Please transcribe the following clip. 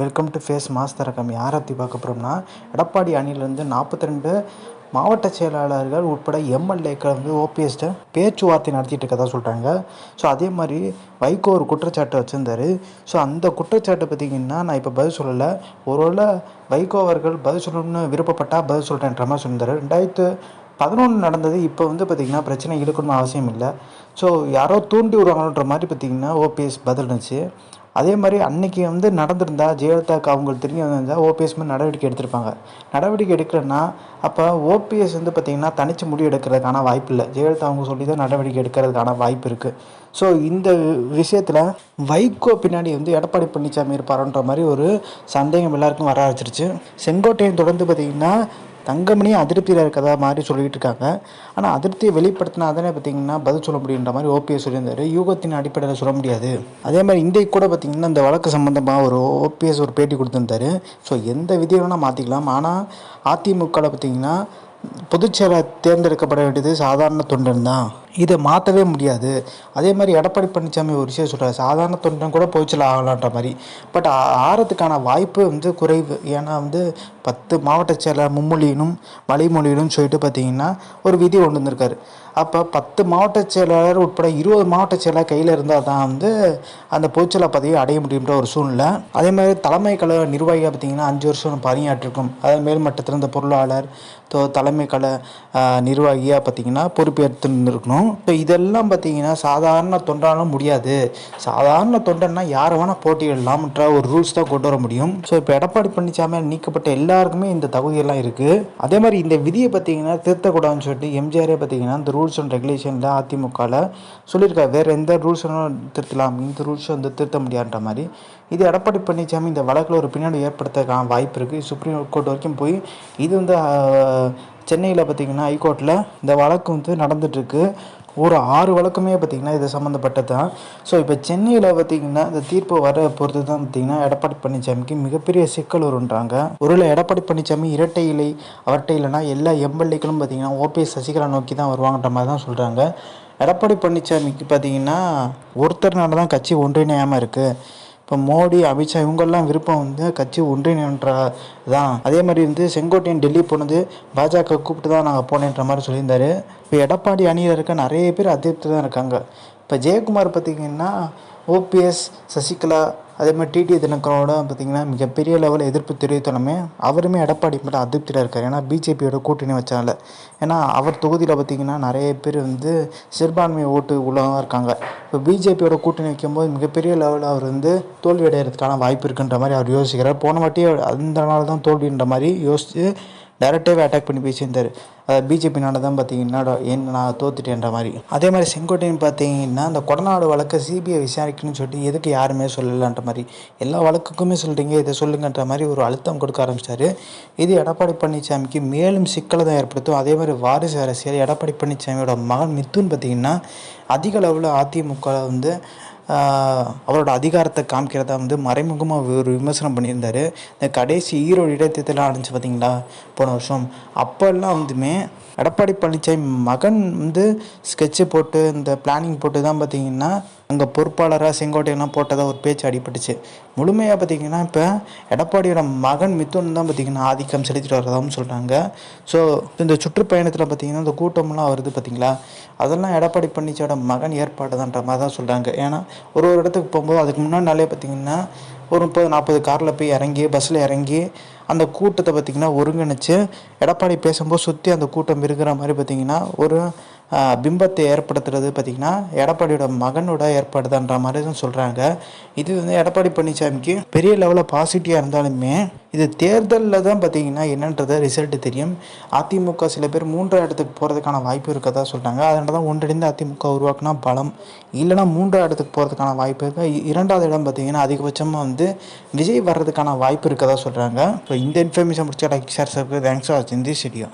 Welcome to face mass தரகம் யாரை பற்றி பார்க்க போகிறோம்னா எடப்பாடி அணியிலிருந்து நாற்பத்தி ரெண்டு மாவட்ட செயலாளர்கள் உட்பட எம்எல்ஏக்கள் வந்து ஓபிஎஸ்ட்டை பேச்சுவார்த்தை நடத்திட்டு இருக்கதா சொல்கிறாங்க ஸோ அதே மாதிரி வைகோ ஒரு குற்றச்சாட்டை வச்சுருந்தாரு. ஸோ அந்த குற்றச்சாட்டை பார்த்திங்கன்னா நான் இப்போ பதில் சொல்லலை. ஒருவேளை வைகோ அவர்கள் பதில் சொல்லணும்னு விருப்பப்பட்டால் பதில் சொல்கிறேன்ற மாதிரி சொல்லியிருந்தார். ரெண்டாயிரத்து பதினொன்று நடந்தது. இப்போ வந்து பார்த்திங்கன்னா பிரச்சனை இழுக்கணும்னு அவசியம் இல்லை. ஸோ யாரோ தூண்டி விடுவாங்கன்ற மாதிரி பார்த்திங்கன்னா ஓபிஎஸ் பதில் இருந்துச்சு. அதே மாதிரி அன்னைக்கு வந்து நடந்திருந்தா ஜெயலலிதாவுக்கு அவங்களுக்கு தெரிஞ்சு வந்திருந்தால் ஓபிஎஸ் மாதிரி நடவடிக்கை எடுத்திருப்பாங்க. நடவடிக்கை எடுக்கிறேன்னா அப்போ ஓபிஎஸ் வந்து பார்த்திங்கன்னா தனிச்சு முடிவு எடுக்கிறதுக்கான வாய்ப்பு இல்லை. ஜெயலலிதா அவங்க சொல்லி தான் நடவடிக்கை எடுக்கிறதுக்கான வாய்ப்பு இருக்குது ஸோ இந்த விஷயத்தில் வைகோ பின்னாடி வந்து எடப்பாடி பழனிசாமி இருப்பாருன்ற மாதிரி ஒரு சந்தேகம் எல்லாருக்கும் வர ஆரம்பிச்சிருச்சு. செங்கோட்டையன் தொடர்ந்து பார்த்திங்கன்னா தங்கமணியும் அதிருப்தியில் இருக்கதா மாதிரி சொல்லிகிட்டு இருக்காங்க. ஆனால் அதிருப்தியை வெளிப்படுத்தினா தானே பார்த்தீங்கன்னா பதில் சொல்ல முடியுன்ற மாதிரி ஓபிஎஸ் சொல்லியிருந்தார். யூகத்தின் அடிப்படையில் சொல்ல முடியாது. அதே மாதிரி இன்றைக்கு கூட பார்த்திங்கன்னா இந்த வழக்கு சம்மந்தமாக ஒரு ஓபிஎஸ் ஒரு பேட்டி கொடுத்துருந்தாரு. ஸோ எந்த விதியை வேணால் மாற்றிக்கலாம் ஆனால் அதிமுகவில் பார்த்தீங்கன்னா பொதுச்செயலாளர் தேர்ந்தெடுக்கப்பட வேண்டியது சாதாரண தொண்டன் தான் இதை மாற்றவே முடியாது. அதே மாதிரி எடப்பாடி பழனிசாமி ஒரு விஷயம் சொல்கிறார் சாதாரண தொண்டன் கூட போய்ச்சல் ஆகலான்ற மாதிரி. பட் ஆறதுக்கான வாய்ப்பு வந்து குறைவு. ஏன்னா வந்து பத்து மாவட்ட செயலர் மும்மொழியினும் வழிமொழியினும் சொல்லிட்டு பார்த்தீங்கன்னா ஒரு விதி கொண்டு வந்திருக்காரு அப்போ பத்து மாவட்ட செயலாளர் உட்பட இருபது மாவட்ட செயலாளர் கையில் இருந்தால் தான் வந்து அந்த பொதுச்செயலர் பதவியை அடைய முடியுன்ற ஒரு சூழ்நிலை. அதே மாதிரி தலைமை கழக நிர்வாகியாக பார்த்தீங்கன்னா அஞ்சு வருஷம் பணியாற்றிருக்கும். அதாவது மேல்மட்டத்தில் இருந்த பொருளாளர் தோ தலைமை கழக நிர்வாகியாக பார்த்தீங்கன்னா பொறுப்பேற்று இருக்கணும். இப்போ இதெல்லாம் பார்த்தீங்கன்னா சாதாரண தொண்டாலும் முடியாது. சாதாரண தொண்டன்னா யார் வேணால் போட்டியிடலாம்ன்ற ஒரு ரூல்ஸ் தான் கொண்டு வர முடியும். ஸோ இப்போ எடப்பாடி பழனிசாமி நீக்கப்பட்ட எல்லாருக்குமே இந்த தகுதியெல்லாம் இருக்குது அதே மாதிரி இந்த விதியை பார்த்தீங்கன்னா திருத்தக்கூடாதுன்னு சொல்லிட்டு எம்ஜிஆரே பார்த்தீங்கன்னா இந்த ரூல்ஸ் அண்ட் ரெகுலேஷனில் அதிமுகவில் சொல்லியிருக்காரு. வேறு எந்த ரூல்ஸ் திருத்தலாம் இந்த ரூல்ஸ் வந்து திருத்த முடியாதுன்ற மாதிரி. இது எடப்பாடி பழனிசாமி இந்த வழக்கில் ஒரு பின்னாடி ஏற்படுத்தக்கான வாய்ப்பு இருக்குது சுப்ரீம் கோர்ட் வரைக்கும் போய் இது வந்து சென்னையில் பார்த்திங்கன்னா ஹைகோர்ட்டில் இந்த வழக்கு வந்து நடந்துகிட்ருக்கு ஒரு ஆறு வழக்குமே பார்த்திங்கன்னா இது சம்மந்தப்பட்டது தான். ஸோ இப்போ சென்னையில் பார்த்திங்கன்னா இந்த தீர்ப்பு வர பொறுத்து தான் பார்த்திங்கன்னா எடப்பாடி பழனிசாமிக்கு மிகப்பெரிய சிக்கல் வருன்றாங்க. ஒருவேளை எடப்பாடி பழனிசாமி இரட்டை இலை அவர்கிட்ட இல்லைனா எல்லா எம்எல்ஏக்களும் பார்த்திங்கன்னா ஓபிஎஸ் சசிகலா நோக்கி தான் வருவாங்கன்ற மாதிரி தான் சொல்கிறாங்க எடப்பாடி பழனிசாமிக்கு பார்த்திங்கன்னா ஒருத்தர்னால தான் கட்சி ஒன்றிணையாமல் இருக்குது இப்போ மோடி அமித்ஷா இவங்கெல்லாம் விருப்பம் வந்து கட்சி ஒன்றிணைன்ற தான் அதே மாதிரி வந்து செங்கோட்டையன் டெல்லி போனது பாஜக கூப்பிட்டு தான் நாங்கள் போனேன்ற மாதிரி சொல்லியிருந்தார். இப்போ எடப்பாடி அணியில் இருக்க நிறைய பேர் அதிருப்தி தான் இருக்காங்க. இப்போ ஜெயக்குமார் பார்த்திங்கன்னா ஓபிஎஸ் சசிகலா அதே மாதிரி டிடி தினகரோட பார்த்திங்கன்னா மிகப்பெரிய லெவலில் எதிர்ப்பு தெரிவித்தாலுமே அவருமே எடப்பாடி மட்டும் அதிருப்தியில் இருக்கார். ஏன்னா பிஜேபியோட கூட்டணி வச்சால ஏன்னா அவர் தொகுதியில் பார்த்திங்கன்னா நிறைய பேர் வந்து சிறுபான்மை ஓட்டு உள்ளதாக இருக்காங்க. இப்போ பிஜேபியோட கூட்டணி வைக்கும்போது மிகப்பெரிய லெவலில் அவர் வந்து தோல்வி அடைகிறதுக்கான வாய்ப்பு இருக்குன்ற மாதிரி அவர் யோசிக்கிறார். போன வாட்டி அந்த நாள் தான் தோல்வின்ற மாதிரி யோசித்து டேரெக்டாகவே அட்டாக் பண்ணி பேசியிருந்தார். பிஜேபினால தான் பார்த்தீங்கன்னா என்ன நான் தோத்துட்டேன்ற மாதிரி. அதே மாதிரி செங்கோட்டையன் பார்த்தீங்கன்னா அந்த கொடநாடு வழக்கை சிபிஐ விசாரிக்கணும்னு சொல்லிட்டு எதுக்கு யாருமே சொல்லலான்ற மாதிரி. எல்லா வழக்குக்குமே சொல்கிறீங்க இதை சொல்லுங்கன்ற மாதிரி ஒரு அழுத்தம் கொடுக்க ஆரம்பிச்சிட்டாரு இது எடப்பாடி பழனிசாமிக்கு மேலும் சிக்கலை தான் ஏற்படுத்தும். அதே மாதிரி வாரிசு அரசியல் எடப்பாடி பழனிசாமியோட மகன் மித்துன்னு பார்த்திங்கன்னா அதிக அளவில் அதிமுக வந்து அவரோட அதிகாரத்தை காமிக்கிறதா வந்து மறைமுகமாக ஒரு விமர்சனம் பண்ணியிருந்தார். இந்த கடைசி ஈரோடு இடைத்தேர்தலாம் நடந்துச்சு பார்த்தீங்களா போன வருஷம். அப்போல்லாம் வந்துமே எடப்பாடி பழனிசாமி மகன் வந்து ஸ்கெட்சு போட்டு இந்த பிளானிங் போட்டு தான் பார்த்தீங்கன்னா அங்கே பொறுப்பாளராக செங்கோட்டையெல்லாம் போட்டதாக ஒரு பேச்சு அடிபட்டுச்சு. முழுமையாக பார்த்திங்கன்னா இப்போ எடப்பாடியோட மகன் மித்துன் தான் பார்த்திங்கன்னா ஆதிக்கம் செலுத்திட்டு வரதாகவும் சொல்கிறாங்க ஸோ இந்த சுற்றுப்பயணத்தில் பார்த்திங்கன்னா இந்த கூட்டம்லாம் வருது பார்த்திங்களா அதெல்லாம் எடப்பாடி பழனிசாமியோட மகன் ஏற்பாடு தான்ற மாதிரி தான் சொல்கிறாங்க ஏன்னா ஒரு ஒரு இடத்துக்கு போகும்போது அதுக்கு முன்னாடி பார்த்திங்கன்னா ஒரு முப்பது நாற்பது காரில் போய் இறங்கி பஸ்ஸில் இறங்கி அந்த கூட்டத்தை பார்த்திங்கன்னா ஒருங்கிணைச்சு எடப்பாடி பேசும்போது சுற்றி அந்த கூட்டம் இருக்கிற மாதிரி பார்த்திங்கன்னா ஒரு பிம்பத்தை ஏற்படுத்துறது பார்த்திங்கன்னா எடப்பாடியோட மகனோட ஏற்பாடுதான்ற மாதிரி தான் சொல்கிறாங்க இது வந்து எடப்பாடி பழனிசாமிக்கு பெரிய லெவலில் பாசிட்டிவாக இருந்தாலுமே இது தேர்தலில் தான் பார்த்திங்கன்னா என்னன்றத ரிசல்ட்டு தெரியும். அதிமுக சில பேர் மூன்றாம் இடத்துக்கு போகிறதுக்கான வாய்ப்பு இருக்கதா சொல்கிறாங்க அதனால தான் ஒன்றிணைந்து அதிமுக உருவாக்குனா பலம். இல்லைனா மூன்றாம் இடத்துக்கு போகிறதுக்கான வாய்ப்பு இருக்குது இரண்டாவது இடம் பார்த்திங்கன்னா அதிகபட்சமாக வந்து விஜய் வர்றதுக்கான வாய்ப்பு இருக்கதா சொல்கிறாங்க இப்போ இந்த இன்ஃபர்மேஷன் முடிச்சா like share subscribe thanks for this video